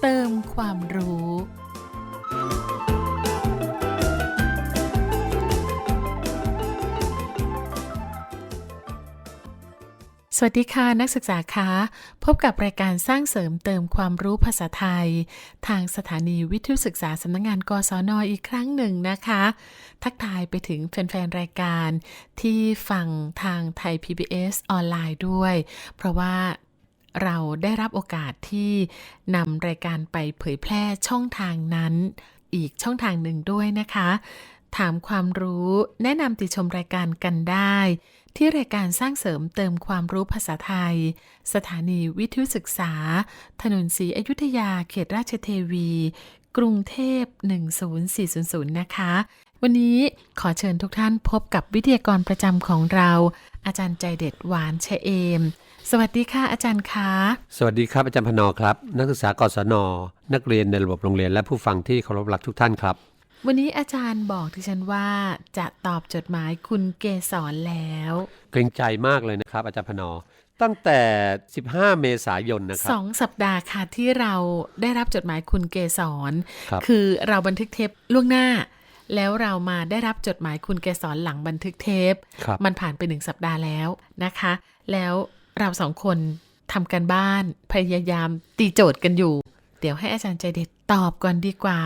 เติมความรู้ สวัสดีค่ะนักศึกษาคะพบกับรายการสร้างเสริมเติมความรู้ภาษาไทย ทางสถานีวิทยุศึกษาสำนักงงานกศนออีกครั้งหนึ่งนะคะ ทักทายไปถึงแฟนๆ รายการที่ฟังทางไทย PBS ออนไลน์ด้วย เพราะว่า เราได้รับโอกาสที่นำรายการไปเผยแพร่ช่องทางนั้น อีกช่องทางหนึ่งด้วยนะคะ ถามความรู้แนะนำติชมรายการกันได้ ที่รายการสร้างเสริมเติมความรู้ภาษาไทย สถานีวิทยุศึกษา ถนนศรีอยุธยาเขตราชเทวี กรุงเทพ 10400 นะคะ วันนี้ขอเชิญทุกท่านพบกับวิทยากรประจำของเรา อาจารย์ใจเด็ดหวานเชเอม สวัสดีค่ะอาจารย์คะสวัสดีครับอาจารย์พนอครับ นักศึกษากศน นักเรียนในระบบโรงเรียนและผู้ฟังที่เคารพรักทุกท่านครับ วันนี้อาจารย์บอกที่ฉันว่าจะตอบจดหมายคุณเกสรแล้ว เกรงใจมากเลยนะครับ อาจารย์พนอตั้งแต่ 15 เมษายนนะครัสบองสัปดาห์ค่ะที่เราได้รับจดหมายคุณเกสรครับคือเราบันทึกเทปล่วงหน้า แล้วเรามาได้รับจดหมายคุณเกสรหลังบันทึกเทปครับมันผ่านไปหนึ่งสัปดาห์แล้วนะคะ แล้ว เราสองคนทำกันบ้านพยายามตีโจทย์กันอยู่ เดี๋ยวให้อาจารย์ใจเด็ดตอบก่อนดีกว่า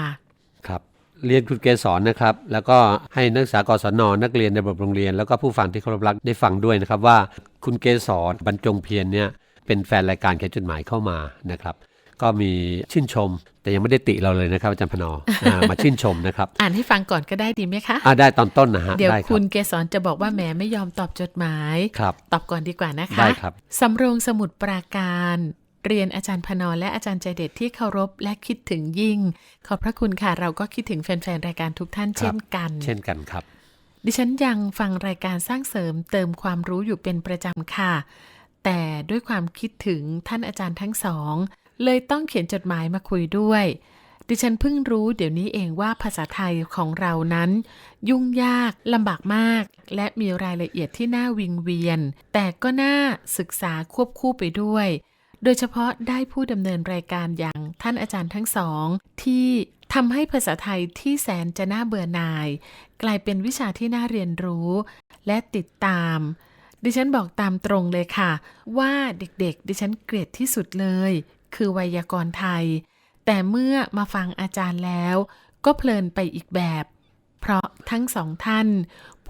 ครับ เรียนคุณเกสรนะครับ แล้วก็ให้นักศึกษากศนนักเรียนในระบบโรงเรียน แล้วก็ผู้ฟังที่เคารพรักได้ฟังด้วยนะครับว่า คุณเกสรบรรจงเพียรเนี่ยเป็นแฟนรายการเขียนจดหมายเข้ามานะครับ ก็มีชื่นชม แต่ยังไม่ได้ติเราเลยนะครับอาจารย์พนออ่ามาชื่นชมนะครับ อ่านให้ฟังก่อนก็ได้ดีไหมคะอ่าได้ตอนต้นนะฮะเดี๋ยวได้คคุรับณเกสรจะบอกว่าแหมไม่ยอมตอบจดหมายครับตอบก่อนดีกว่านะคะได้ครับสำโรงสมุดปราการเรียนอาจารย์พนอและอาจารย์ใจเด็ดที่เคารพและคิดถึงยิ่ง ขอบพระคุณค่ะ เราก็คิดถึงแฟนๆ รายการทุกท่านเช่นกัน เช่นกันครับ ดิฉันยังฟังรายการสร้างเสริมเติมความรู้อยู่เป็นประจำค่ะ แต่ด้วยความคิดถึงท่านอาจารย์ทั้งสอง เลยต้องเขียนจดหมายมาคุยด้วย ดิฉันเพิ่งรู้เดี๋ยวนี้เองว่าภาษาไทยของเรานั้น ยุ่งยากลำบากมาก และมีรายละเอียดที่น่าวิงเวียน แต่ก็น่าศึกษาควบคู่ไปด้วย โดยเฉพาะได้ผู้ดำเนินรายการอย่างท่านอาจารย์ทั้งสอง ที่ทำให้ภาษาไทยที่แสนจะน่าเบื่อหน่าย กลายเป็นวิชาที่น่าเรียนรู้ และติดตามดิฉันบอกตามตรงเลยค่ะ ว่าเด็กๆ ดิฉันเกลียดที่สุดเลย คือไวยากรณ์ไทย แต่เมื่อมาฟังอาจารย์แล้ว ก็เพลินไปอีกแบบ เพราะทั้งสองท่าน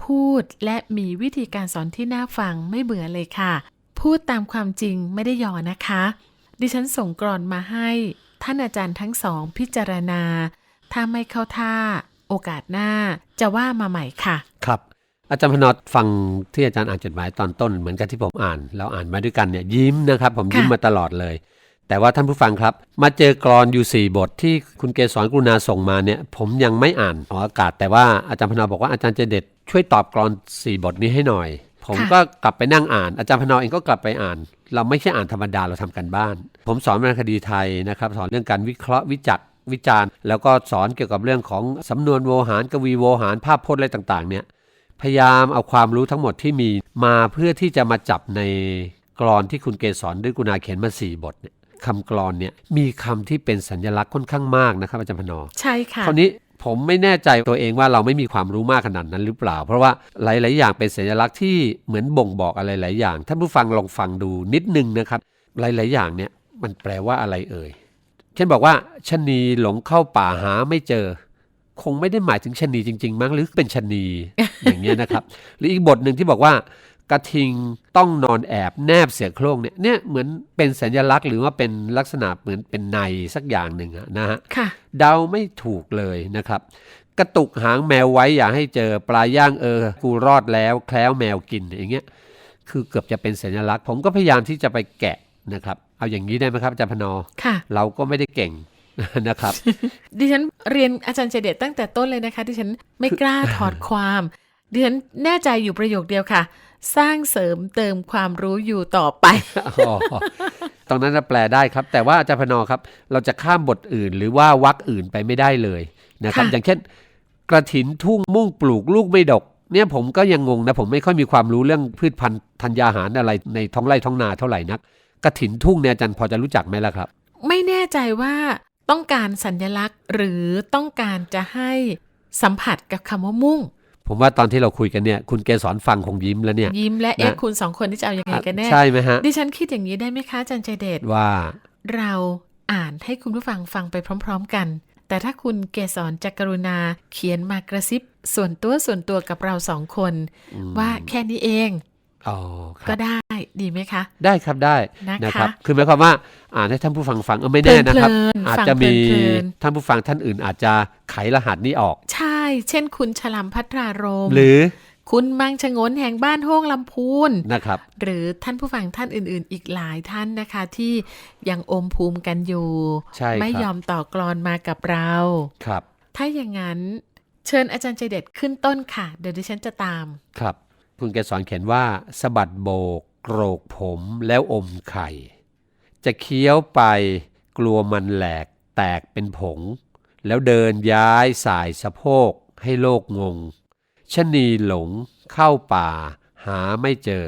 พูดและมีวิธีการสอนที่น่าฟังไม่เบื่อเลยค่ะ พูดตามความจริงไม่ได้ย่อนะคะ ดิฉันส่งกรอนมาให้ ท่านอาจารย์ทั้งสองพิจารณา ถ้าไม่เข้าท่า โอกาสหน้าจะว่ามาใหม่ค่ะ ครับอาจารย์พนอฟังที่อาจารย์อ่านจดหมายตอนต้นเหมือนกับที่ผมอ่าน เราอ่านมาด้วยกันเนี่ยยิ้มนะครับ ผมยิ้มมาตลอดเลย แต่ว่าท่านผู้ฟังครับ มาเจอกรอนอยู่ 4 บทที่คุณเกษรกรุณาส่งมาเนี่ย ผมยังไม่อ่านออกอากาศ แต่ว่าอาจารย์พนอบอกว่าอาจารย์เจเด็ดช่วยตอบกรอน 4 บทนี้ให้หน่อย ผมก็กลับไปนั่งอ่าน อาจารย์พนอเองก็กลับไปอ่าน เราไม่ใช่อ่านธรรมดาเราทำกันบ้าน ผมสอนวรรณคดีไทยนะครับ สอนเรื่องการวิเคราะห์วิจักษ์วิจารณ์ แล้วก็สอนเกี่ยวกับเรื่องของสำนวนโวหารกวีโวหารภาพพจน์อะไรต่างๆ เนี่ยพยายามเอาความรู้ทั้งหมดที่มีมาเพื่อที่จะมาจับในกรอนที่คุณเกษรด้วยกุณาเขียนมาสี่บทเนี่ย คำกรอนเนี่ยมีคำที่เป็นสัญลักษณ์ค่อนข้างมากนะครับอาจารย์พนอใช่ค่ะคราวนี้ผมไม่แน่ใจตัวเองว่าเราไม่มีความรู้มากขนาดนั้นหรือเปล่า เพราะว่าหลาย ๆ อย่างเป็นสัญลักษณ์ที่เหมือนบ่งบอกอะไรหลายอย่างท่านผู้ฟังลองฟังดูนิดนึงนะครับ หลาย ๆ อย่างเนี่ยมันแปลว่าอะไรเอ่ยเช่นบอกว่าชะนีหลงเข้าป่าหาไม่เจอ คงไม่ได้หมายถึงชะนีจริง ๆ มั้งหรือเป็นชะนีอย่างเงี้ยนะครับ หรืออีกบทหนึ่งที่บอกว่า กระทิงต้องนอนแอบแนบเสียโครงเนี่ยเนี่ยเหมือนเป็นสัญลักษณ์หรือว่าเป็นลักษณะเหมือนเป็นในสักอย่างหนึ่งอะนะฮะค่ะเดาไม่ถูกเลยนะครับ กระตุกหางแมวไว้อย่าให้เจอปลาย่างเออกูรอดแล้วแคล้วแมวกินอย่างเงี้ยคือเกือบจะเป็นสัญลักษณ์ ผมก็พยายามที่จะไปแกะนะครับ เอาอย่างนี้ได้ไหมครับอาจารย์พนอค่ะ เราก็ไม่ได้เก่งนะครับ ดิฉันเรียนอาจารย์เจเดตตั้งแต่ต้นเลยนะคะ ดิฉันไม่กล้าถอดความดิฉันแน่ใจอยู่ประโยคเดียวค่ะ สร้างเสริมเติมความรู้อยู่ต่อไปอ๋อตรงนั้นน่ะแปลได้ครับ แต่ว่าอาจารย์พนอครับ เราจะข้ามบทอื่น หรือว่าวรรคอื่นไปไม่ได้เลยนะครับค่ะอย่างเช่น กระถินทุ่งมุ่งปลูกลูกไม่ดก เนี่ยผมก็ยังงงนะ ผมไม่ค่อยมีความรู้เรื่องพืชพันธุ์ธัญญาหารอะไรในท้องไร่ท้องนาเท่าไหร่นัก กระถินทุ่งเนี่ยอาจารย์พอจะรู้จักไหมล่ะครับ ไม่แน่ใจว่าต้องการสัญลักษณ์หรือต้องการจะให้สัมผัสกับคำว่ามุ่ง ผมว่าตอนที่เราคุยกันเนี่ย คุณเกสรฟังคงยิ้มแล้วเนี่ย ยิ้มและเอ๊ะนะคุณสองคนที่จะเอายังไงกันแน่ใช่ไหมฮะ ดิฉันคิดอย่างนี้ได้ไหมคะอาจันใจเดชว่า เราอ่านให้คุณผู้ฟังฟังไปพร้อม ๆ กัน แต่ถ้าคุณเกสรจะกรุณาเขียนมากระซิบ ส่วนตัวส่วนตัวกับเราสองคน ว่าแค่นี้เองอ๋อคก็รับได้ดีไหมคะ ได้ครับได้นะคะครับ คือหมายความว่าอ่านให้ท่านผู้ฟังฟังเออไม่แน่นะครับเพลินๆอาจฟังจะมีเพลินท่านผู้ฟังท่านอื่นอาจจะไขรหัสนี้ออก ใช่ เช่นคุณฉลามพัทรารม หรือคุณมังชงนแห่งบ้านโฮ่งลำพูนนะครับ หรือท่านผู้ฟังท่านอื่น ๆ อีกหลายท่านนะคะ ที่ยังอมภูมิกันอยู่ใช่ครับไม่ยอมต่อกรอนมากับเราครับ ถ้าอย่างนั้นเชิญอาจารย์ใจเด็ดขึ้นต้นค่ะ เดี๋ยวดิฉันจะตาม ครับ คุณเกสรเขียนว่าสะบัดโบกโกรกผมแล้วอมไข่ จะเคี้ยวไปกลัวมันแหลกแตกเป็นผง แล้วเดินย้ายสายสะโพกให้โลกงงชะนีหลงเข้าป่า หาไม่เจอ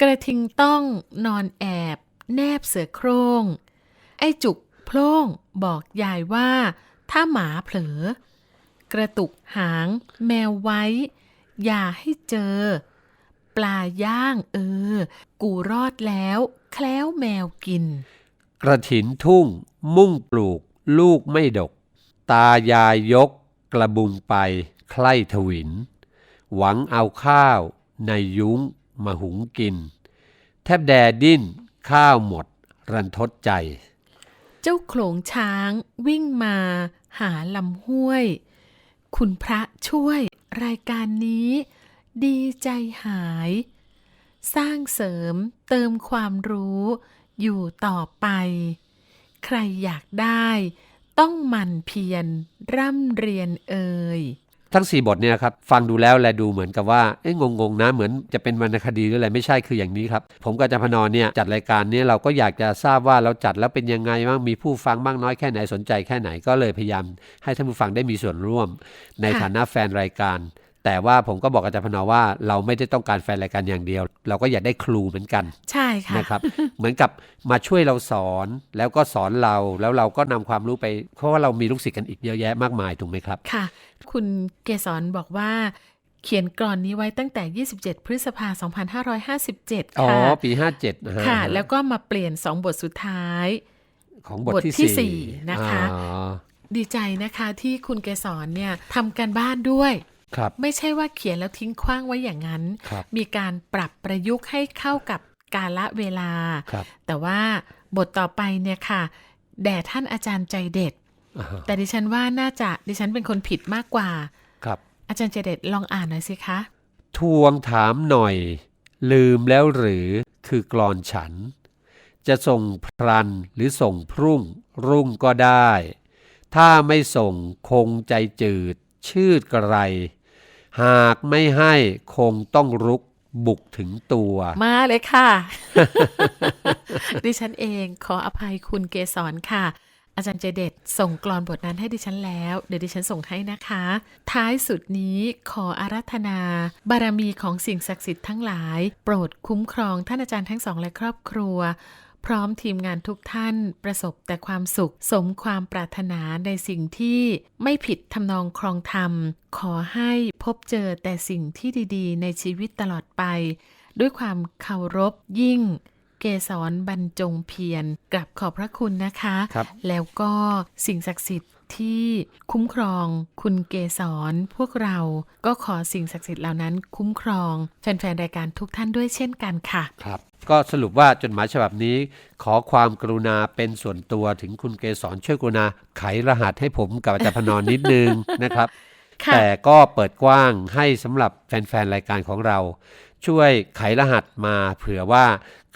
กระทิงต้องนอนแอบ แนบเสือโครง ไอ้จุกโพล่งบอกยายว่า ถ้าหมาเผลอ กระตุกหางแมวไว้ อย่าให้เจอ ปลาย่างเออ กูรอดแล้ว แคล้วแมวกิน กระถินทุ่งมุ่งปลูกลูกไม่ดก ตายายยกกระบุงไปใคร่ถวิน หวังเอาข้าวในยุ้งมาหุงกิน แทบแดดิ้นข้าวหมดรันทดใจ เจ้าโขลงช้างวิ่งมาหาลำห้วย คุณพระช่วยรายการนี้ ดีใจหาย สร้างเสริมเติมความรู้อยู่ต่อไป ใครอยากได้ ต้องหมั่นเพียรร่ำเรียนเอ่ยทั้ง 4 บทเนี่ยครับฟังดูแล้วแลดูเหมือนกับว่าเอ๊ะงงๆนะเหมือนจะเป็นวรรณคดีหรืออะไรไม่ใช่คืออย่างนี้ครับ ผมกับอาจารย์พนรเนี่ยจัดรายการเนี้เราก็อยากจะทราบว่าเราจัดแล้วเป็นยังไงบ้างมีผู้ฟังบ้างน้อยแค่ไหนสนใจแค่ไหนก็เลยพยายามให้ท่านผู้ฟังได้มีส่วนร่วม ในค่ะฐานะแฟนรายการ แต่ว่าผมก็บอกอาจารย์พนรว่าเราไม่ได้ต้องการแฟนรายการอย่างเดียว เราก็อยากได้ครูเหมือนกัน ใช่ค่ะนะครับ เหมือนกับมาช่วยเราสอนแล้วก็สอนเราแล้วเราก็นำความรู้ไป เพราะว่าเรามีลูกศิษย์กันอีกเยอะแยะมากมายถูกไหมครับค่ะ คุณเกษรบอกว่าเขียนกรอนนี้ไว้ตั้งแต่ 27 พฤษภาคม2557อ๋อค่ะปี 57นะฮะค่ะ แล้วก็มาเปลี่ยน 2 บทสุดท้าย ของบทบทที่ที่สี่สี่นะคะอ๋อดีใจนะคะที่คุณเกษรเนี่ยทำการบ้านด้วย ครับ ไม่ใช่ว่าเขียนแล้วทิ้งขว้างไว้อย่างนั้นครับมีการปรับประยุกต์ให้เข้ากับกาละเวลาครับแต่ว่าบทต่อไปเนี่ยค่ะ แด่ท่านอาจารย์ใจเด็ดอ่าฮะแต่ดิฉันว่าน่าจะดิฉันเป็นคนผิดมากกว่า ครับ อาจารย์ใจเด็ดลองอ่านหน่อยสิคะ ทวงถามหน่อย ลืมแล้วหรือคือกลอนฉัน จะส่งพรันหรือส่งพรุ่ง รุ่งก็ได้ ถ้าไม่ส่งคงใจจืด ชืดกระไร หากไม่ให้คงต้องรุกบุกถึงตัว มาเลยค่ะ ดิฉันเองขออภัยคุณเกษรค่ะ อาจารย์เจเด็ดส่งกลอนบทนั้นให้ดิฉันแล้ว เดี๋ยวดิฉันส่งให้นะคะ ท้ายสุดนี้ขออารัธนา บารมีของสิ่งศักดิ์สิทธิ์ทั้งหลาย โปรดคุ้มครองท่านอาจารย์ทั้งสองและครอบครัว พร้อมทีมงานทุกท่านประสบแต่ความสุข สมความปรารถนาในสิ่งที่ไม่ผิดทำนองครองธรรม ขอให้พบเจอแต่สิ่งที่ดีๆ ในชีวิตตลอดไป ด้วยความเคารพยิ่งเกสรบรรจงเพียรกลับขอบพระคุณนะคะครับแล้วก็สิ่งศักดิ์สิทธิ์ที่คุ้มครองคุณเกสรพวกเราก็ขอสิ่งศักดิ์สิทธิ์เหล่านั้นคุ้มครองแฟนๆรายการทุกท่านด้วยเช่นกันค่ะ ครับ ก็สรุปว่าจดหมายฉบับนี้ ขอความกรุณาเป็นส่วนตัวถึงคุณเกสรช่วยกรุณาไขรหัสให้ผมกับอาจารย์พนรนิดนึงนะครับค่ะแต่ก็เปิดกว้างให้สำหรับแฟนๆรายการของเรา ช่วยไขรหัสมาเผื่อว่า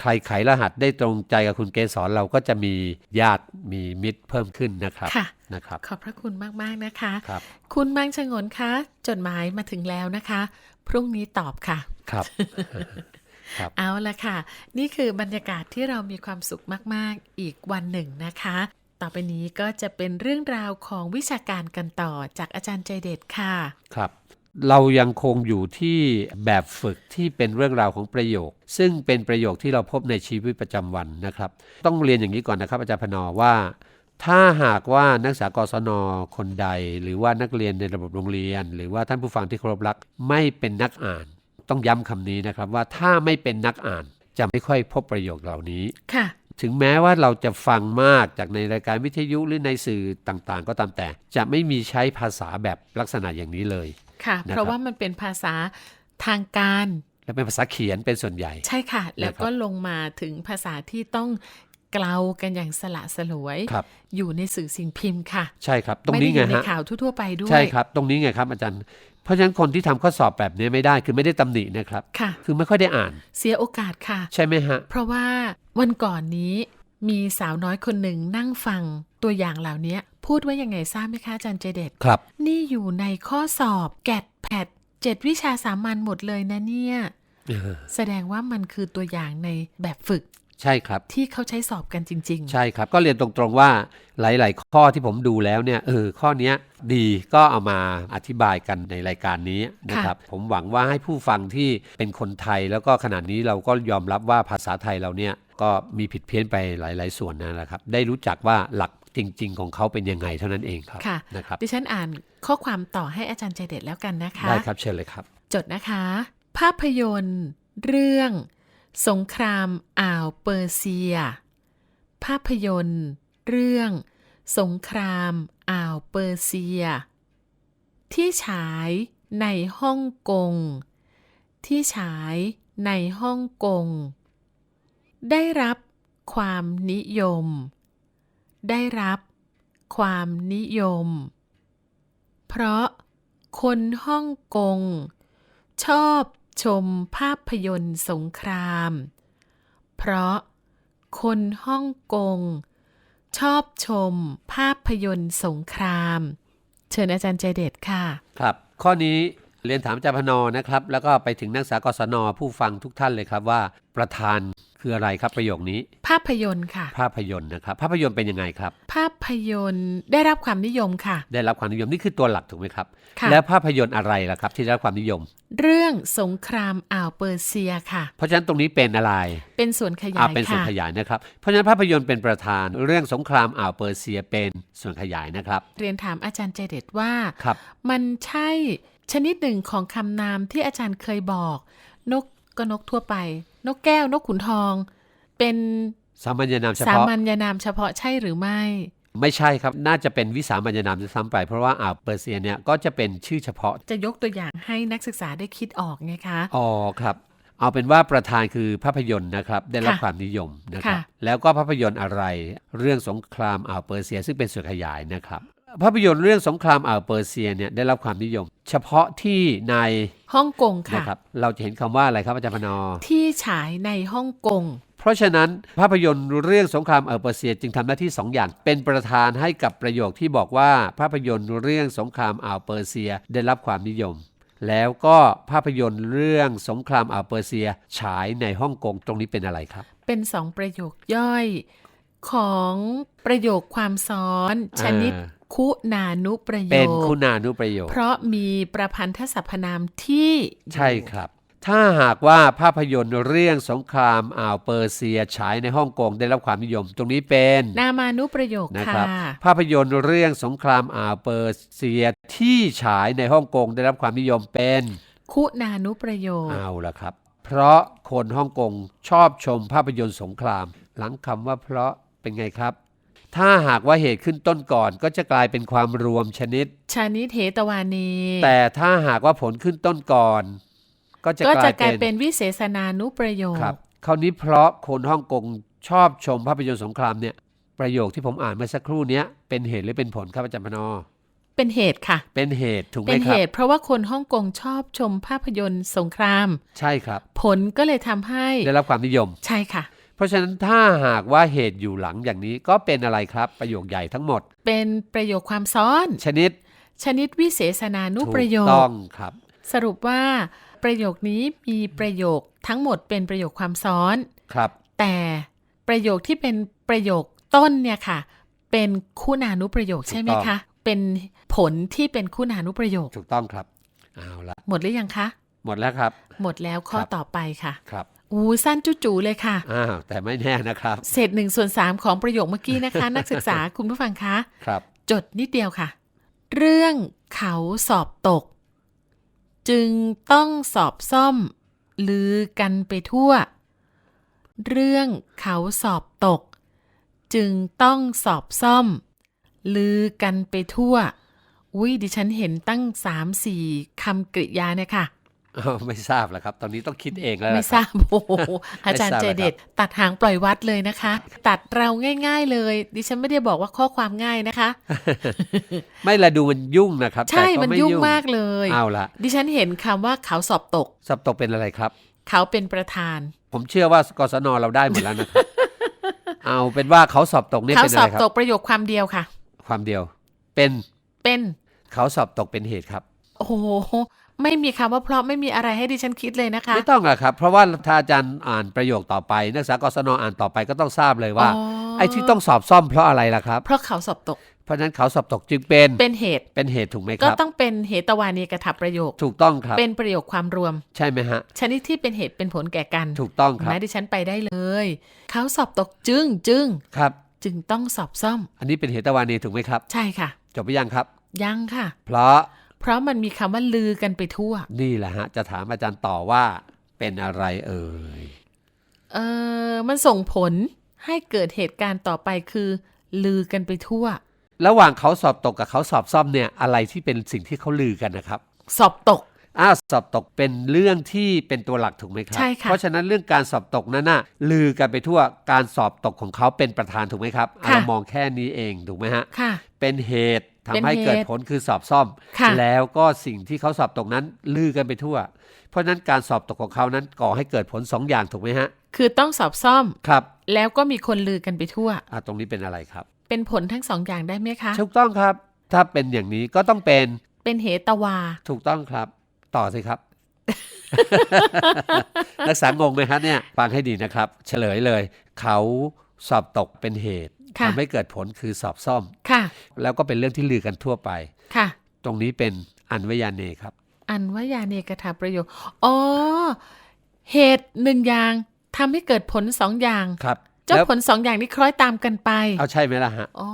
ใครไขรหัสได้ตรงใจกับคุณเกสรเราก็จะมีญาติมีมิตรเพิ่มขึ้นนะครับค่ะนะครับขอบพระคุณมากๆนะคะครับคุณมังชงนคะ จดหมายมาถึงแล้วนะคะ พรุ่งนี้ตอบค่ะ ครับ เอาละค่ะ นี่คือบรรยากาศที่เรามีความสุขมาก ๆ อีกวันหนึ่งนะคะ ต่อไปนี้ก็จะเป็นเรื่องราวของวิชาการกันต่อจากอาจารย์ใจเด็ดค่ะ ครับ เรายังคงอยู่ที่แบบฝึกที่เป็นเรื่องราวของประโยค ซึ่งเป็นประโยคที่เราพบในชีวิตประจำวันนะครับ ต้องเรียนอย่างนี้ก่อนนะครับอาจารย์พนอว่าถ้าหากว่านักศึกษากศนคนใด หรือว่านักเรียนในระบบโรงเรียน หรือว่าท่านผู้ฟังที่เคารพรัก ไม่เป็นนักอ่าน ต้องย้ำคำนี้นะครับว่าถ้าไม่เป็นนักอ่านจะไม่ค่อยพบประโยคเหล่านี้ค่ะ ถึงแม้ว่าเราจะฟังมากจากในรายการวิทยุหรือในสื่อต่างๆ ก็ตามแต่ จะไม่มีใช้ภาษาแบบลักษณะอย่างนี้เลยค่ะนะครับเพราะว่ามันเป็นภาษาทางการและเป็นภาษาเขียนเป็นส่วนใหญ่ ใช่ค่ะ แล้วก็นะครับลงมาถึงภาษาที่ต้อง เกลากันอย่างสละสลวยครับอยู่ในสื่อสิ่งพิมพ์ค่ะ ใช่ครับ ตรงไม่นี้ได้อไงยู่ในฮะข่าวทั่วๆไปด้วยใช่ครับ ตรงนี้ไงครับอาจารย์เพราะฉะนั้นคนที่ทำข้อสอบแบบนี้ไม่ได้คือไม่ได้ตำหนินะครับค่ะ คือไม่ค่อยได้อ่าน เสียโอกาสค่ะ ใช่ไหมฮะ เพราะว่าวันก่อนนี้มีสาวน้อยคนหนึ่งนั่งฟังตัวอย่างเหล่านี้พูดว่ายังไงทราบไหมคะอาจารย์เจเดตครับ นี่อยู่ในข้อสอบแกดแพดเจ็ดวิชาสามัญหมดเลยนะเนี่ยเออแสดงว่ามันคือตัวอย่างในแบบฝึก ใช่ครับ ที่เขาใช้สอบกันจริงใช่ครับ ก็เรียนตรงๆว่าหลาย ๆ ข้อที่ผมดูแล้วเนี่ยเออข้อเนี้ยดีก็เอามาอธิบายกันในรายการนี้นะครับ ผมหวังว่าให้ผู้ฟังที่เป็นคนไทย แล้วก็ขนาดนี้เราก็ยอมรับว่าภาษาไทยเราเนี่ยก็มีผิดเพี้ยนไปหลาย ๆ ส่วนนะครับ ได้รู้จักว่าหลักจริง ๆ ของเขาเป็นยังไงเท่านั้นเองครับค่ะนะครับๆดิฉันอ่านข้อความต่อให้อาจารย์เจเดตแล้วกันนะคะ ได้ครับเชิญเลยครับ จดนะคะ ภาพยนตร์ เรื่อง สงครามอ่าวเปอร์เซีย ภาพยนตร์ เรื่อง สงครามอ่าวเปอร์เซีย ที่ฉายในฮ่องกง ที่ฉายในฮ่องกง ได้รับความนิยม ได้รับความนิยม เพราะคนฮ่องกง ชอบ ชมภาพยนตร์สงคราม เพราะคนฮ่องกง ชอบชมภาพยนตร์สงคราม เชิญอาจารย์ใจเด็ดค่ะ ครับ ข้อนี้ เรียนถามอาจารย์พนอนะครับ แล้วก็ไปถึงนักศึกษากศนผู้ฟังทุกท่านเลยครับว่าประธานคืออะไรครับประโยคนี้ ภาพยนตร์ค่ะ ภาพยนตร์นะครับ ภาพยนตร์เป็นยังไงครับ ภาพยนตร์ได้รับความนิยมค่ะ ได้รับความนิยมนี่คือตัวหลักถูกไหมครับค่ะแล้วภาพยนตร์อะไรล่ะครับ ที่ได้รับความนิยม เรื่องสงครามอ่าวเปอร์เซียค่ะ เพราะฉะนั้นตรงนี้เป็นอะไร เป็นส่วนขยาอ่ายเป็นส่วนค่ะขยายนะครับ เพราะฉะนั้นภาพยนตร์เป็นประธาน เรื่องสงครามอ่าวเปอร์เซียเป็นส่วนขยายนะครับ เรียนถามอาจารย์เจเด็ดว่าครับมันใช่ ชนิดหนึ่งของคำนามที่อาจารย์เคยบอก นกก็นกทั่วไป นกแก้วนกขุนทอง เป็นสามัญนามเฉสาพาะ มัญนามเฉพาะใช่หรือไม่ ไม่ใช่ครับ น่าจะเป็นวิสามัญนามด้วยซ้ำไป เพราะว่าอ่าวเปอร์เซียเนี่ยก็จะเป็นชื่อเฉพาะ จะยกตัวอย่างให้นักศึกษาได้คิดออกไงคะ อ๋อครับ เอาเป็นว่าประธานคือภาพยนตร์นะครับ ได้รับค่ะความนิยมนะครับ ค่ะ แล้วก็ภาพยนตร์อะไร เรื่องสงครามอ่าวเปอร์เซียซึ่งเป็นส่วนขยายนะครับ ภาพยนตร์เรื่องสงครามอ่าวเปอร์เซียเนี่ยได้รับความนิยม เฉพาะที่ในฮ่องกงค่ะนะครับเราจะเห็นคำว่าอะไรครับอาจารย์พนอที่ฉายในฮ่องกงเพราะฉะนั้นภาพยนตร์เรื่องสงครามอ่าวเปอร์เซียจึงทำหน้าที่สองอย่าง เป็นประธานให้กับประโยคที่บอกว่าภาพยนตร์เรื่องสงครามอ่าวเปอร์เซียได้รับความนิยม แล้วก็ภาพยนตร์เรื่องสงครามอ่าวเปอร์เซีย ฉายในฮ่องกงตรงนี้เป็นอะไรครับ เป็นสองประโยคย่อย ของประโยคความซ้อนชนิดอ่าคุณานุประโยเป็นคคุณานุประโยค เพราะมีประพันธสรรพนามที่ใช่ครับ ถ้าหากว่าภาพยนตร์เรื่องสงครามอ่าวเปอร์เซียฉายในฮ่องกงได้รับความนิยม ตรงนี้เป็นนามานุประโยคนะคค่ะรับ ภาพยนตร์เรื่องสงครามอ่าวเปอร์เซียที่ฉายในฮ่องกงได้รับความนิยมเป็น คุณานุประโยคเอาละครับ เพราะคนฮ่องกงชอบชมภาพยนตร์สงคราม หลังคำว่าเพราะ เป็นไงครับ ถ้าหากว่าเหตุขึ้นต้นก่อนก็จะกลายเป็นความรวมชนิด ชานิเทตวานีแต่ถ้าหากว่าผลขึ้นต้นก่อน ก็จะก็กจะลายกลายเป็นเป็นวิเศษนานุประโยคครับ คราวนี้เพราะคนฮ่องกงชอบชมภาพยนตร์สงครามเนี่ย ประโยคที่ผมอ่านเมื่อสักครู่เนี้ยเป็นเหตุหรือเป็นผลครับอาจารย์พนอเป็นเหตุค่ะ เป็นเหตุถูกไหมเป็นคเหรับตุเพราะว่าคนฮ่องกงชอบชมภาพยนตร์สงคราม ใช่ครับ ผลก็เลยทำให้ได้รับความนิยม ใช่ค่ะ เพราะฉะนั้นถ้าหากว่าเหตุอยู่หลังอย่างนี้ก็เป็นอะไรครับประโยคใหญ่ทั้งหมด เป็นประโยคความซ้อน ชนิด ชนิดวิเศษนานุถูประโยกคต้องครับ สรุปว่าประโยคนี้มีประโยคทั้งหมดเป็นประโยคความซ้อนครับ แต่ประโยคที่เป็นประโยคต้นเนี่ยค่ะ เป็นคุณานุประโยคใช่ไหมคะ เป็นผลที่เป็นคุณานุประโยคถูกต้องครับเอาละหมดหรือยังคะ หมดแล้วครับ หมดแล้วข้อครับต่อไปค่ะครับ อู้สั้นจุ๋ๆเลยค่ะ อ้าวแต่ไม่แน่นะครับ เศษหนึ่งส่วนสามของประโยคเมื่อกี้นะคะ นักศึกษาคุณผู้ฟังคะ ครับ จดนิดเดียวค่ะ เรื่องเขาสอบตก จึงต้องสอบซ่อม ลือกันไปทั่ว เรื่องเขาสอบตก จึงต้องสอบซ่อม ลือกันไปทั่ว อุ้ยดิฉันเห็นตั้งสามสี่คำกริยาเนี่ยค่ะอ้าว ไม่ทราบแล้วครับ ตอนนี้ต้องคิดเองแล้วไม่ล่ะทราบโอ้โหอาจารย์ไม่ทใจราบเด็ด ตัดหางปล่อยวัดเลยนะคะ ตัดเราง่าย ๆเลย ดิฉันไม่ได้บอกว่าข้อความง่ายนะคะ ไม่ละดูมันยุ่งนะครับ ใช่แต่ก็มันไยุ่งมากเลยเอาละดิฉันเห็นคำว่าเขาสอบตก สอบตกเป็นอะไรครับ เขาเป็นประธาน ผมเชื่อว่ากศนเราได้หมดแล้วนะครับเอาเป็นว่าเขาสอบตกนี่เขาเป็นสอะอไรบครัตบกประโยคความเดียวค่ะ ความเดียว เป็นเป็นเขาสอบตกเป็นเหตุครับ โอ้โห ไม่มีคำว่าเพราะไม่มีอะไรให้ดิฉันคิดเลยนะคะ ไม่ต้องอะครับ เพราะว่าถ้าอาจารย์อ่านประโยคต่อไป นักศึกษากศนอ่านต่อไปก็ต้องทราบเลยว่า อ๋อ ไอ้ที่ต้องสอบซ่อมเพราะอะไรล่ะครับ เพราะเขาสอบตกเพราะฉะนั้นเขาสอบตกจึงเป็นเป็นเหตุ เป็นเหตุถูกไหมคก็รับ ต้องเป็นเหตวานีกระถับประโยค ถูกต้องครับเป็นประโยคความรวม ใช่ไหมฮะ ชนิดที่เป็นเหตุเป็นผลแก่กันถูกต้องครับแม้ดิฉันไปได้เลย เขาสอบตกจึงจึงครับ จึงต้องสอบซ่อม อันนี้เป็นเหตุวานีถูกไหมครับ ใช่ค่ะ จบไปยังครับ ยังค่ะ เพราะ เพราะมันมีคำว่าลือกันไปทั่ว นี่แหละฮะ จะถามอาจารย์ต่อว่าเป็นอะไรเอ่ย เออมันส่งผลให้เกิดเหตุการณ์ต่อไปคือ ลือกันไปทั่ว ระหว่างเขาสอบตกกับเขาสอบซ่อมเนี่ยอะไรที่เป็นสิ่งที่เขาลือกันนะครับ สอบตกอ้าวสอบตกเป็นเรื่องที่เป็นตัวหลักถูกไหมครับ ใช่ค่ะ เพราะฉะนั้นเรื่องการสอบตกนั้นน่ะลือกันไปทั่วการสอบตกของเขาเป็นประธานถูกไหมครับค่ะ เรามองแค่นี้เองถูกไหมฮะ ค่ะ เป็นเหตุ ทำเป็นให้เหตุเกิดผลคือสอบซ่อมค่ะแล้วก็สิ่งที่เขาสอบตกนั้นลือกันไปทั่ว เพราะฉะนั้นการสอบตกของเขานั้นก่อให้เกิดผลสองอย่างถูกไหมฮะ คือต้องสอบซ่อมครับ แล้วก็มีคนลือกันไปทั่วอะตรงนี้เป็นอะไรครับ เป็นผลทั้งสองอย่างได้ไหมคะถูกต้องครับ ถ้าเป็นอย่างนี้ก็ต้องเป็นเป็นเหตวา ถูกต้องครับ ต่อสิครับนักศึกษางงไหมครับเนี่ยฟังให้ดีนะครับ เฉลยเลย เขาสอบตกเป็นเหตุค่ะ ทำให้เกิดผลคือสอบซ่อมค่ะแล้วก็เป็นเรื่องที่ลือกันทั่วไปค่ะตรงนี้เป็นอันวยาเนครับ อันว่ายาเนกถาประโยคอ๋อเหตุหนึ่งอย่างทำให้เกิดผลสองอย่างครับเจ้าแล้วผลสองอย่างนี้คล้อยตามกันไป เอาใช่ไหมล่ะฮะอ๋อ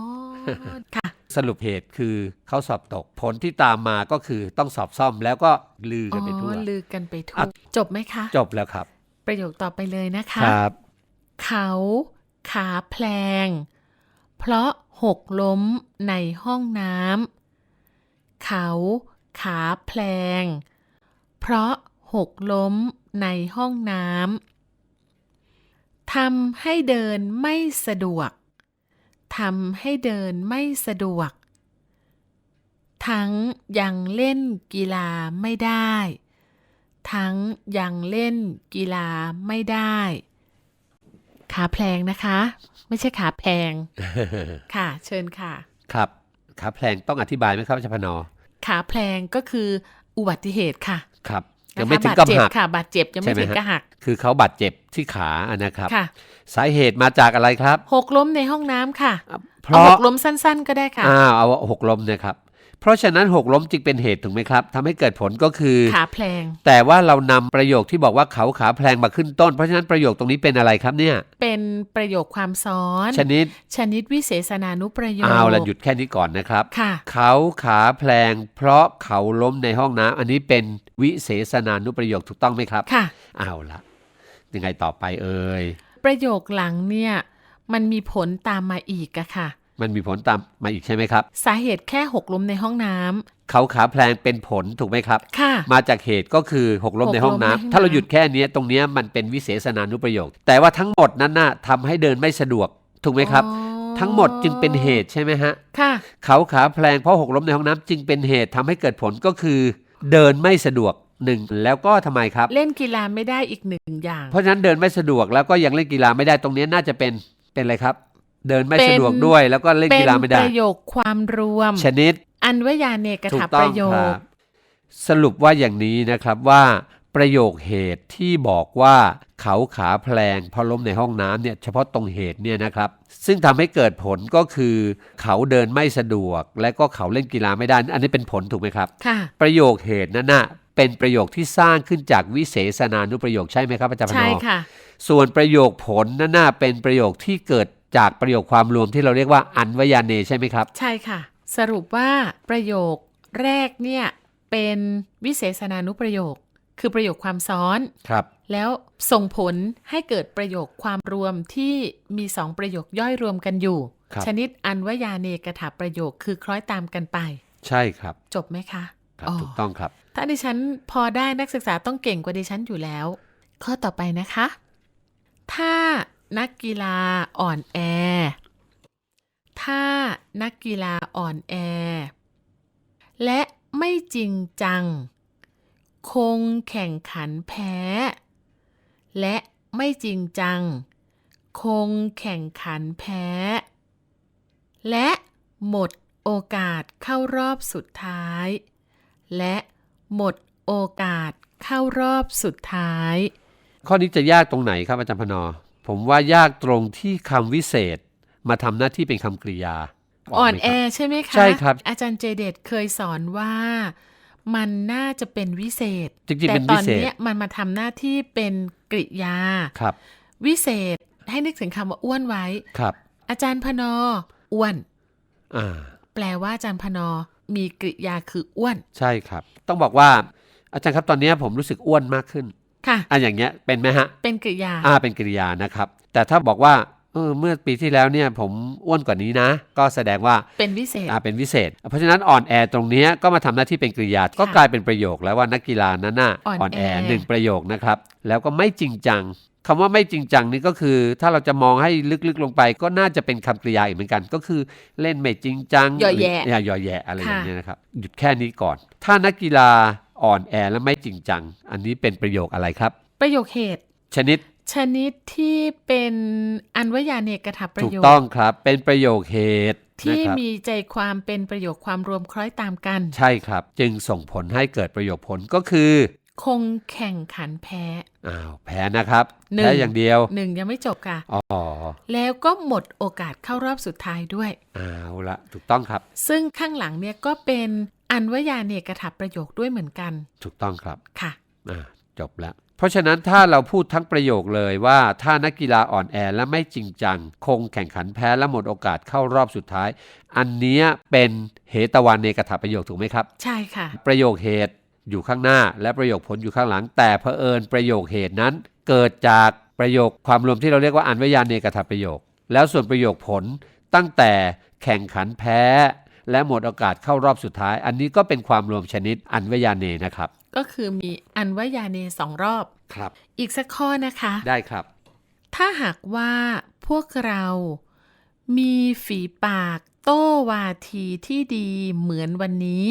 ค่ะ สรุปเหตุคือเขาสอบตกผลที่ตามมาก็คือต้องสอบซ่อมแล้วก็ลืออ๋กันไปทั่วอลือกันไปทั่วอะจบไหมคะ จบแล้วครับ ประโยคต่อไปเลยนะคะครับ เขาขาแพลง เพราะหกล้มในห้องน้ำ เขาขาแพลง เพราะหกล้มในห้องน้ำ ทำให้เดินไม่สะดวก ทำให้เดินไม่สะดวก ทั้งยังเล่นกีฬาไม่ได้ ทั้งยังเล่นกีฬาไม่ได้ ขาแพลงนะคะ ไม่ใช่ขาแพง ค่ะ เชิญค่ะ ครับ ขาแพลงต้องอธิบายไหมครับอาจารย์พนอ ขาแพลงก็คืออุบัติเหตุค่ะ ครับนะคะยังไม่ถึงบาดกับเจ็บหักค่ะ บาดเจ็บยังไม่ใช่ไหมถึงฮะกับหัก คือเขาบาดเจ็บที่ขาอะนะครับค่ะ สาเหตุมาจากอะไรครับ หกล้มในห้องน้ำค่ะ เพเอาราะหกล้มสั้น ๆ ก็ได้ค่ะอ้าวเอาหกล้มเนะครับ เพราะฉะนั้นหกล้มจึงเป็นเหตุถูกไหมครับทำให้เกิดผลก็คือขาแพลง แต่ว่าเรานำประโยคที่บอกว่าเขาขาแพลงมาขึ้นต้น เพราะฉะนั้นประโยคตรงนี้เป็นอะไรครับเนี่ย เป็นประโยคความซ้อน ชนิด ชนิดวิเศษนานุประโยคเอาละหยุดแค่นี้ก่อนนะครับค่ะเขาขาแพลง เพราะเขาล้มในห้องน้ำอันนี้เป็นวิเศษนานุประโยคถูกต้องไหมครับค่ะเอาละยังไงต่อไปเอ่ยประโยคหลังเนี่ยมันมีผลตามมาอีกอะค่ะ มันมีผลตามมาอีกใช่ไหมครับ สาเหตุแค่หกล้มในห้องน้ำเขาขาแพลงเป็นผลถูกไหมครับค่ะมาจากเหตุก็คือหกล้มหกในห้องน้ำล้มในห้องน้ำถ้าเราหยุดแค่เนี้ยตรงเนี้ยมันเป็นวิเศษนานุประโยค แต่ว่าทั้งหมดนั้นน่ะทำให้เดินไม่สะดวกถูกไหมครับอ๋อทั้งหมดจึงเป็นเหตุใช่ไหมฮะ ค่ะ เขาขาแพลงเพราะหกล้มในห้องน้ำจึงเป็นเหตุทำให้เกิดผลก็คือ เดินไม่สะดวกหนึ่งแล้วก็ทำไมครับ เล่นกีฬาไม่ได้อีกหนึ่งอย่าง เพราะฉะนั้นเดินไม่สะดวกแล้วก็ยังเล่นกีฬาไม่ได้ตรงเนี้ยน่าจะเป็นเป็นอะไรครับ เดินไม่เป็นสะดวกด้วย แล้วก็เล่นเป็กีนฬาไม่ปได้ระโยคความรวม ชนิด อันว่ายาเนกถูถากต้ปองระโยคครับสรุปว่าอย่างนี้นะครับว่าประโยคเหตุที่บอกว่าเขาขาแพลงเพราะล้มในห้องน้ำเนี่ยเฉพาะตรงเหตุเนี่ยนะครับ ซึ่งทำให้เกิดผลก็คือ เขาเดินไม่สะดวก และก็เขาเล่นกีฬาไม่ได้ อันนี้เป็นผลถูกไหมครับค่ะประโยคเหตุนั้นน่ะเป็นประโยคที่สร้างขึ้นจากวิเศษนานุประโยคใช่ไหมครับอาจารย์พนใช่อค่ะส่วนประโยคผลนั่นน่าเป็นประโยคที่เกิด จากประโยคความรวมที่เราเรียกว่าอันวยาเนใช่ไหมครับ ใช่ค่ะ สรุปว่าประโยคแรกเนี่ยเป็นวิเศษนานุประโยค คือประโยคความซ้อนครับ แล้วส่งผลให้เกิดประโยคความรวมที่มีสองประโยคย่อยรวมกันอยู่ครับชนิดอันวยาเนกถาประโยคคือคล้อยตามกันไป ใช่ครับ จบไหมคะครับอ๋อถูกต้องครับ ถ้าดิฉันพอได้นักศึกษาต้องเก่งกว่าดิฉันอยู่แล้ว ข้อต่อไปนะคะ ถ้า นักกีฬาอ่อนแอ ถ้านักกีฬาอ่อนแอ และไม่จริงจัง คงแข่งขันแพ้ และไม่จริงจัง คงแข่งขันแพ้ และหมดโอกาสเข้ารอบสุดท้าย และหมดโอกาสเข้ารอบสุดท้าย ข้อนี้จะยากตรงไหนครับอาจารย์พนอ ผมว่ายากตรงที่คำวิเศษมาทำหน้าที่เป็นคำกริยา อ่อนไหมแอครับใช่ไหมคะ ใช่ครับ อาจารย์เจเดตเคยสอนว่ามันน่าจะเป็นวิเศษจริงๆแต่เป็นตวิอนเศษเนี้ยมันมาทำหน้าที่เป็นกริยาครับ วิเศษให้นึกถึงคำว่าอ้วนไว้ครับ อาจารย์พนออ้วนอ่าแปลว่าอาจารย์พนอมีกริยาคืออ้วน ใช่ครับ ต้องบอกว่า อาจารย์ครับตอนนี้ผมรู้สึกอ้วนมากขึ้น ค่ะอะอย่างเงี้ยเป็นไหมฮะ เป็นกริยา อ่าเป็นกริยานะครับ แต่ถ้าบอกว่าเออเมื่อปีที่แล้วเนี่ยผมอ้วนกว่านี้นะ ก็แสดงว่าเป็นวิเศษอ่าเป็นวิเศษ เพราะฉะนั้นอ่อนแอตรงเนี้ยก็มาทำหน้าที่เป็นกริยา ก็กลายเป็นประโยคแล้วว่านักกีฬานั้นน่ะอ่อนอ่อนแอแอหนึ่งประโยคนะครับ แล้วก็ไม่จริงจังคำว่าไม่จริงจังนี่ก็คือ ถ้าเราจะมองให้ลึกๆลงไป ก็น่าจะเป็นคำกริยาอีกเหมือนกัน ก็คือเล่นไม่จริงจังหย่อแย่หรือย่าหย่อแย่อะไรอย่างค่ะเงี้ยนะครับหยุดแค่นี้ก่อน ถ้านักกีฬา อ่อนแอและไม่จริงจัง อันนี้เป็นประโยคอะไรครับ ประโยคเหตุ ชนิด ชนิดที่เป็นอันวยาเนกถาประถูกโยคต้องครับ เป็นประโยคเหตุที่นะครับมีใจความเป็นประโยคความรวมคล้อยตามกัน ใช่ครับ จึงส่งผลให้เกิดประโยคผลก็คือ คงแข่งขันแพ้อ้าวแพ้นะครับหนึ่งแพ้อย่างเดียวหนึ่งยังไม่จบค่ะอ๋อแล้วก็หมดโอกาสเข้ารอบสุดท้ายด้วยเอาละถูกต้องครับ ซึ่งข้างหลังเนี่ยก็เป็น อันวยาเนกถาประโยคด้วยเหมือนกัน ถูกต้องครับค่ะอ่าจบแล้ว เพราะฉะนั้นถ้าเราพูดทั้งประโยคเลยว่า ถ้านักกีฬาอ่อนแอและไม่จริงจัง คงแข่งขันแพ้และหมดโอกาสเข้ารอบสุดท้าย อันเนี้ยเป็นเหตวันเนกถาประโยคถูกไหมครับ ใช่ค่ะ ประโยคเหตุอยู่ข้างหน้า และประโยคผลอยู่ข้างหลัง แต่เผอิญประโยคเหตุนั้น เกิดจากประโยคความรวมที่เราเรียกว่าอันวยาเนกถาประโยค แล้วส่วนประโยคผลตั้งแต่แข่งขันแพ้ และหมดโอกาสเข้ารอบสุดท้าย อันนี้ก็เป็นความรวมชนิดอันวยาเนนะครับ ก็คือมีอันวยาเนสองรอบครับ อีกสักข้อนะคะ ได้ครับ ถ้าหากว่าพวกเรามีฝีปากโต้วาทีที่ดีเหมือนวันนี้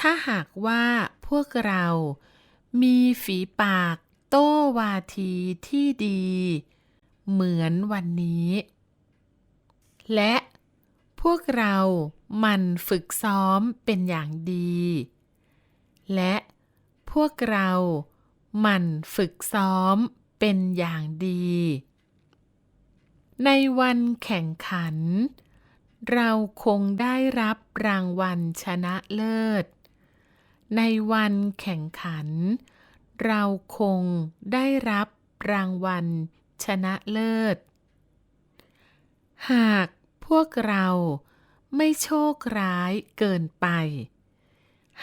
ถ้าหากว่าพวกเรามีฝีปากโต้วาทีที่ดี เหมือนวันนี้ และ พวกเราหมันฝึกซ้อมเป็นอย่างดี และพวกเราหมั่นฝึกซ้อมเป็นอย่างดี ในวันแข่งขัน เราคงได้รับรางวัลชนะเลิศ ในวันแข่งขัน เราคงได้รับรางวัลชนะเลิศ หาก พวกเราไม่โชคร้ายเกินไป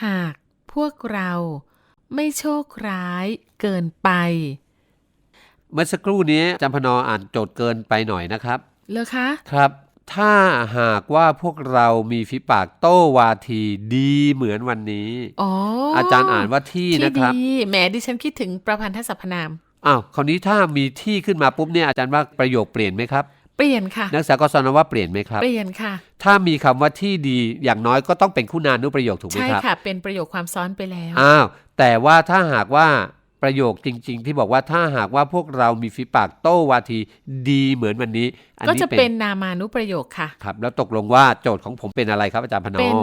หากพวกเราไม่โชคร้ายเกินไป เมื่อสักครู่นี้อาจารย์พนออ่านโจทย์เกินไปหน่อยนะครับเลอคะครับ ถ้าหากว่าพวกเรามีฝีปากโต้วาทีดีเหมือนวันนี้อ๋ออาอาจารย์อ่านว่าที่ที่นะครับดีแหมดิฉันคิดถึงประพันธสรรพนามอ้าวคราวนี้ถ้ามีที่ขึ้นมาปุ๊บเนี่ยอาจารย์ว่าประโยคเปลี่ยนไหมครับ เปลี่ยนค่ะ นักศึกษากศนว่าเปลี่ยนไหมครับ เปลี่ยนค่ะ ถ้ามีคำว่าที่ดีอย่างน้อยก็ต้องเป็นคุณานุประโยคถูกไหมใช่ครับค่ะ เป็นประโยคความซ้อนไปแล้ว อ้าว แต่ว่าถ้าหากว่า ประโยคจริง ๆ ที่บอกว่าถ้าหากว่าพวกเรามีฝีปากโต้วาทีดีเหมือนวันนี้ อันก็นี้จะเป็เป็นนนามานุประโยคค่ะ ครับ แล้วตกลงว่าโจทย์ของผมเป็นอะไรครับอาจารย์พนอเป็น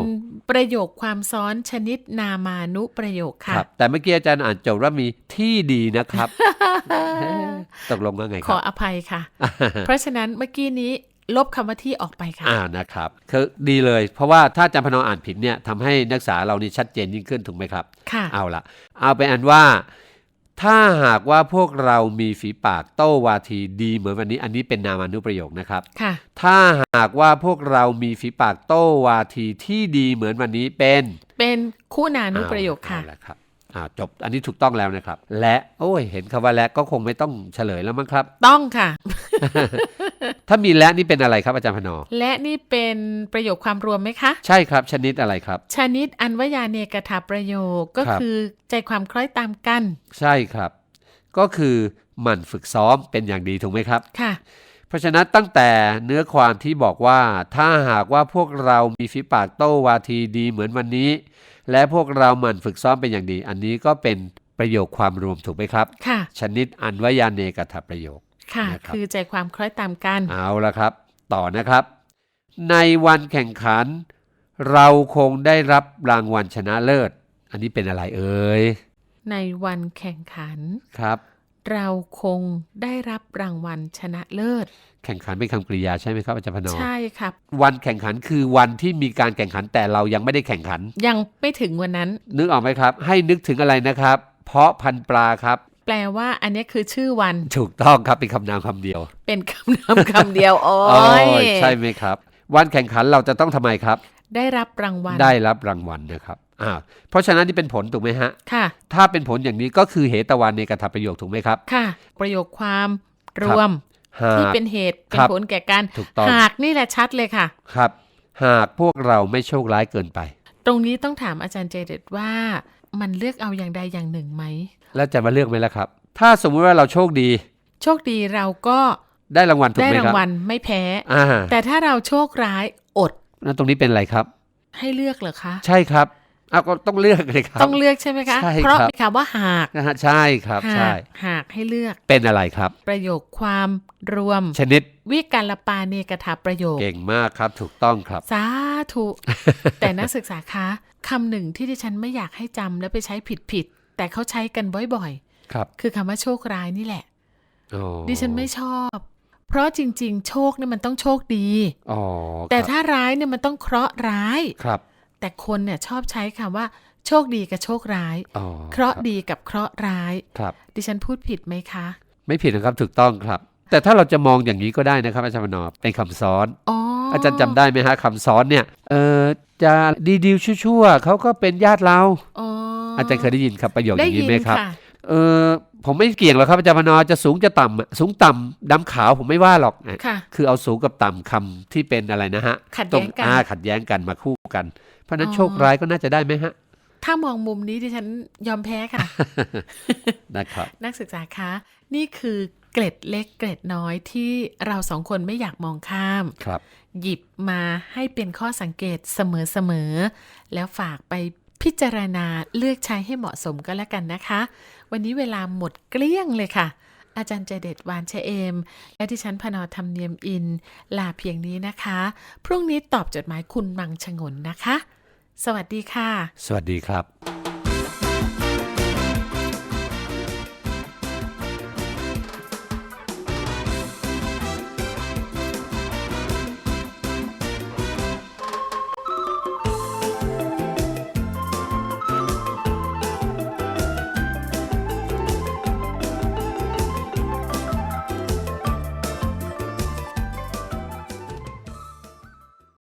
ประโยคความซ้อนชนิดนามานุประโยคคค่ะรับแต่เมื่อกี้อาจารย์อ่านโจทย์ว่ามีที่ดีนะครับ ตกลงว่าไงขคอรับอภัยค่ะ เพราะฉะนั้นเมื่อกี้นี้ลบคำว่าที่ออกไปค่ะอ่านะครับคือดีเลย เพราะว่าถ้าอาจารย์พนออ่านผิดเนี่ยทำให้นักศึกษาเรานี่ชัดเจนยิ่งขึ้นถูกไหมครับ ค่ะ เอาละเอาไปนอันว่า ถ้าหากว่าพวกเรามีฝีปากโต้วาทีดีเหมือนวันนี้ อันนี้เป็นนามานุประโยคนะครับ ค่ะ ถ้าหากว่าพวกเรามีฝีปากโต้วาทีที่ดีเหมือนวันนี้เป็น เป็นคู่นานุประโยคค่ะ เอาละครับอ่า จบ อันนี้ถูกต้องแล้วนะครับ และโอ้ย เห็นคำว่าและก็คงไม่ต้องเฉลยแล้วมั้งครับ ต้องค่ะ ถ้ามีและนี่เป็นอะไรครับอาจารย์พนอ และนี่เป็นประโยคความรวมไหมคะ ใช่ครับ ชนิดอะไรครับ ชนิดอันวยาเนกถาประโยคก็ครับคือใจความคล้อยตามกัน ใช่ครับ ก็คือหมั่นฝึกซ้อมเป็นอย่างดีถูกไหมครับค่ะเพราะฉะนั้นตั้งแต่เนื้อความที่บอกว่าถ้าหากว่าพวกเรามีฝีปากโต้วาทีดีเหมือนวันนี้ และพวกเราหมั่นฝึกซ้อมเป็นอย่างดี อันนี้ก็เป็นประโยคความรวมถูกไหมครับ ค่ะ ชนิดอันวยาเนกถประโยค ค่ะ นะครับ คือใจความคล้อยตามกัน เอาละครับ ต่อนะครับ ในวันแข่งขัน เราคงได้รับรางวัลชนะเลิศ อันนี้เป็นอะไรเอ่ยในวันแข่งขัน ครับ เราคงได้รับรางวัลชนะเลิศแข่งขันเป็นคำกริยาใช่ไหมครับอาจารย์พนอใช่ครับ วันแข่งขันคือวันที่มีการแข่งขันแต่เรายังไม่ได้แข่งขัน ยังไม่ถึงวันนั้น นึกออกไหมครับ ให้นึกถึงอะไรนะครับ เพราะพันปลาครับแปลว่าอันนี้คือชื่อวัน ถูกต้องครับเป็นคำนามคำเดียว เป็นคำนามคำเดียว โอ้โอ้ยยใช่ไหมครับ วันแข่งขันเราจะต้องทำไมครับ ได้รับรางวัล ได้รับรางวัลนะครับอ่าเพราะฉะนั้นนี่เป็นผลถูกไหมฮะ ค่ะ ถ้าเป็นผลอย่างนี้ก็คือเหตวันในกถาประโยคถูกไหมครับ ค่ะ ประโยคความรวมหา ที่กเป็นเหตุเป็นครับผลแก่การถูกต้องหากนี่แหละชัดเลยค่ะ ครับ หากพวกเราไม่โชคร้ายเกินไป ตรงนี้ต้องถามอาจารย์เจเดตว่ามันเลือกเอาอย่างใดอย่างหนึ่งไหม แล้วจะมาเลือกไหมล่ะครับ ถ้าสมมุติว่าเราโชคดี โชคดีเราก็ได้รางวัลถูกได้ไหมราคงรับวัลไม่แพ้อ่าแต่ถ้าเราโชคร้ายอดแล้วตรงนี้เป็นอะไรครับ ให้เลือกเหรอคะ ใช่ครับ อ้าวก็ต้องเลือกเลยครับ ต้องเลือกใช่ไหมคะ ใช่ครับ เพราะมีคำว่าหากนะฮะใช่ครับหาใช่ กหากให้เลือกเป็นอะไรครับ ประโยคความรวม ชนิดวิการปาเนกถาประโยค เก่งมากครับถูกต้องครับ สาธุ แต่นักศึกษาคะคำหนึ่งที่ดิฉันไม่อยากให้จำและไปใช้ผิดผิดๆ แต่เขาใช้กันบ่อยครับๆ คือคำว่าโชคร้ายนี่แหละ อ๋อดิฉันไม่ชอบ เพราะจริง ๆ โชคเนี่ยมันต้องโชคดี อ๋อแต่ครับถ้าร้ายเนี่ยมันต้องเคราะห์ร้าย ครับ แต่คนเนี่ยชอบใช้คำว่า โชคดีกับโชคร้ายอ๋อเคราะห์ดีกับเคราะห์ร้าย ครับ ดิฉันพูดผิดไหมคะ ไม่ผิดนะครับถูกต้องครับ แต่ถ้าเราจะมองอย่างนี้ก็ได้นะครับ อาจารย์มนอเป็นคำซ้อนอ๋ออาอาจารย์จำได้ไหมฮะคำซ้อนเนี่ยเออจะดีดิวชั่วๆเขาก็เป็นญาติเราอ๋ออาจารย์เคยได้ยินครับประโยคอได้ย่างยินี้นไหมครับค่ะ เออผมไม่เกี่ยงหรอกครับอาจารย์มนอจะสูงจะต่ำอะสูงต่ำดำขาวผมไม่ว่าหรอกค่ะคือเอาสูงกับต่ำคำที่เป็นอะไรนะฮะขัดตรแย้งงกันอ่าขัดแย้งกันมาคู่กัน เพราะฉะนั้นอ๋อโชคร้ายก็น่าจะได้ไหมฮะ ถ้ามองมุมนี้ดิฉันยอมแพ้ค่ะนะครับนักศึกษาคะ นี่คือเกร็ดเล็กเกร็ดน้อยที่เราสองคนไม่อยากมองข้ามครับ หยิบมาให้เป็นข้อสังเกตเสมอๆแล้วฝากไป พิจารณาเลือกใช้ให้เหมาะสมก็แล้วกันนะคะ วันนี้เวลาหมดเกลี้ยงเลยค่ะ อาจารย์เจเดตวานเชเอม และดิฉันพนอธรรมเนียมอิน ลาเพียงนี้นะคะ พรุ่งนี้ตอบจดหมายคุณมังชงนนะคะ สวัสดีค่ะ สวัสดีครับ